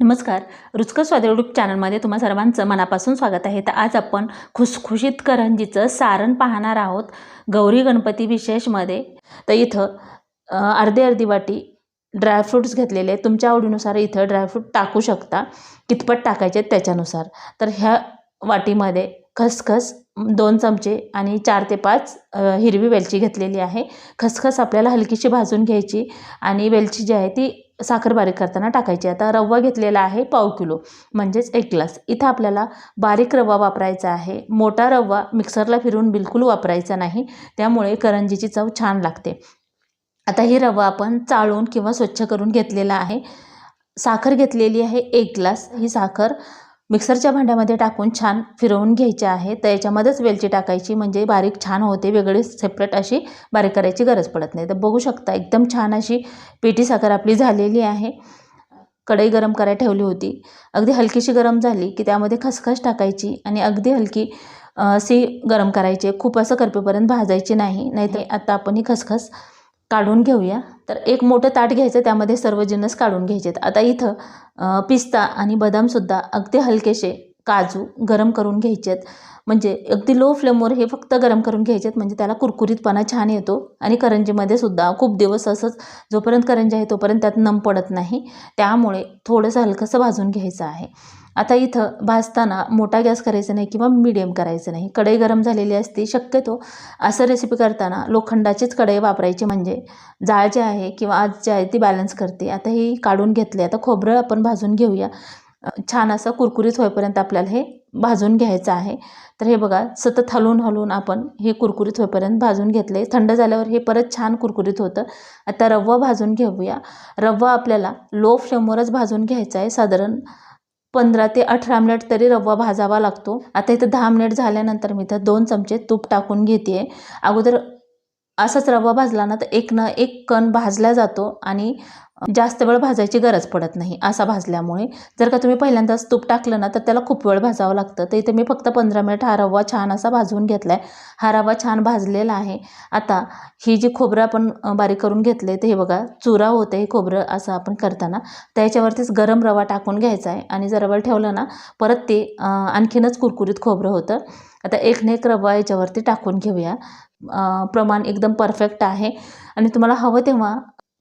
नमस्कार. रुचकर स्वाद चॅनलमध्ये तुम्हा सर्वांचं मनापासून स्वागत आहे. तर आज आपण खुसखुशीत करंजीचं सारण पाहणार आहोत. गौरी गणपती विशेषमध्ये. तर इथं अर्धी अर्धी वाटी ड्रायफ्रूट्स घेतलेले तुमच्या आवडीनुसार इथं ड्रायफ्रूट टाकू शकता. कितपत टाकायचे त्याच्यानुसार. तर ह्या वाटीमध्ये खसखस दोन चमचे आणि चार ते पाच हिरवी वेलची घेतलेली आहे. खसखस आपल्याला हलकीशी भाजून घ्यायची आणि वेलची जी आहे ती साखर बारीक करताना टाकायची. आता रवा घेतलेला आहे पाव किलो म्हणजेच एक ग्लास. इथं आपल्याला बारीक रवा वापरायचा आहे. मोठा रवा मिक्सरला फिरून बिलकुल वापरायचा नाही. त्यामुळे करंजीची चव छान लागते. आता ही रवा आपण चाळून किंवा स्वच्छ करून घेतलेला आहे. साखर घेतलेली आहे एक ग्लास. ही साखर मिक्सरच्या भांड्यामध्ये टाकून छान फिरवून घ्यायचे आहे. तर याच्यामध्येच वेलची टाकायची म्हणजे बारीक छान होते. वेगळी सेपरेट अशी बारीक करायची गरज पडत नाही. तर बघू शकता एकदम छान अशी पेटी साखर आपली झालेली आहे. कढई गरम करायला ठेवली होती. अगदी हलकीशी गरम झाली की त्यामध्ये खसखस टाकायची आणि अगदी हलकी अशी सी गरम करायची. खूप असं करपेपर्यंत भाजायची नाही. नाहीतर आता आपण ही खसखस काढून घेऊया. तर एक मोठं ताट घ्यायचं त्यामध्ये सर्व जिन्नस काढून घ्यायचेत. आता इथं पिस्ता आणि बदामसुद्धा अगदी हलकेसे काजू गरम करून घ्यायचेत. म्हणजे अगदी लो फ्लेमवर हे फक्त गरम करून घ्यायचेत म्हणजे त्याला कुरकुरीतपणा छान येतो. आणि करंजीमध्ये सुद्धा खूप दिवस असंच जोपर्यंत करंजी आहे तोपर्यंत त्यात नम पडत नाही. त्यामुळे थोडंसं हलकंसं भाजून घ्यायचं आहे. आता इथं भाजताना मोठा गॅस करायचा नाही किंवा मिडियम करायचं नाही. कढई गरम झालेली असते शक्यतो. असं रेसिपी करताना लोखंडाचीच कढई वापरायची म्हणजे जाळ जे आहे किंवा आज जे आहे ती बॅलन्स करते. आता ही काढून घेतली आता खोबरं आपण भाजून घेऊया. छान असं कुरकुरीत होईपर्यंत आपल्याला हे भाजून घ्यायचं आहे. तर हे बघा सतत हलवून हलवून आपण हे कुरकुरीत होईपर्यंत भाजून घेतले थंड झाल्यावर हे परत छान कुरकुरीत होतं. आता रवा भाजून घेऊया. रवा आपल्याला लो फ्लेमवरच भाजून घ्यायचा आहे. साधारण पंधरा ते अठरा मिनिट तरी रवा भाजावा लागतो. आता इथं दहा मिनिट झाल्यानंतर मी इथं दोन चमचे तूप टाकून घेते अगोदर असाच रवा भाजला ना तर एक ना एक कण भाजला जातो आणि जास्त वेळ भाजायची गरज पडत नाही असा भाजल्यामुळे. जर का तुम्ही पहिल्यांदाच तूप टाकलं ना तर त्याला खूप वेळ भाजावं लागतं. तर इथे मी फक्त पंधरा मिनिट हा रवा छान असा भाजून घेतला आहे हा रवा छान भाजलेला आहे. आता ही जी खोबरं आपण बारीक करून घेतले ते हे बघा चुरा होते हे खोबरं असं आपण करताना. त्याच्यावरतीच गरम रवा टाकून घ्यायचा आहे. आणि जर रवा ठेवलं ना परत ते आणखीनच कुरकुरीत खोबरं होतं. आता एक नेक रवा याच्यावरती टाकून घेऊया. प्रमाण एकदम परफेक्ट आहे. आणि तुम्हाला हवं तेव्हा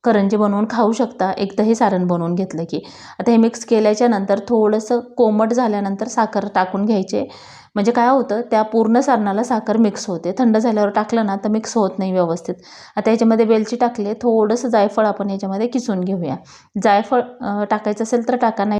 करंजी बनवून खाऊ शकता. एकदा हे सारण बनवून घेतलं की. आता हे मिक्स केल्याच्यानंतर थोडंसं कोमट झाल्यानंतर साखर टाकून घ्यायचे. म्हणजे काय होतं त्या पूर्ण सारणाला साखर मिक्स होते. थंड झाल्यावर टाकलं ना तर मिक्स होत नाही व्यवस्थित. आता याच्यामध्ये वेलची टाकले थोडंसं जायफळ आपण याच्यामध्ये किसून घेऊया. जायफळ टाकायचं असेल तर टाका नाही